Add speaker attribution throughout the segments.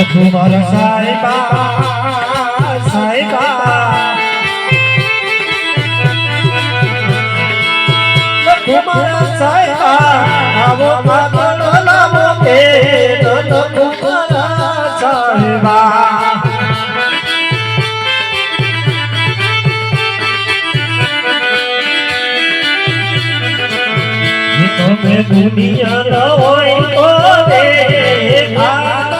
Speaker 1: લખુ મારા સાહેબા સાહેબા લખુ મારા સાહેબા આવો કાગળ લાવો કે લખુ મારા સાહેબા તમે દુનિયા ન હોય તો રે કાગળ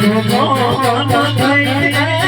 Speaker 1: સાહેબા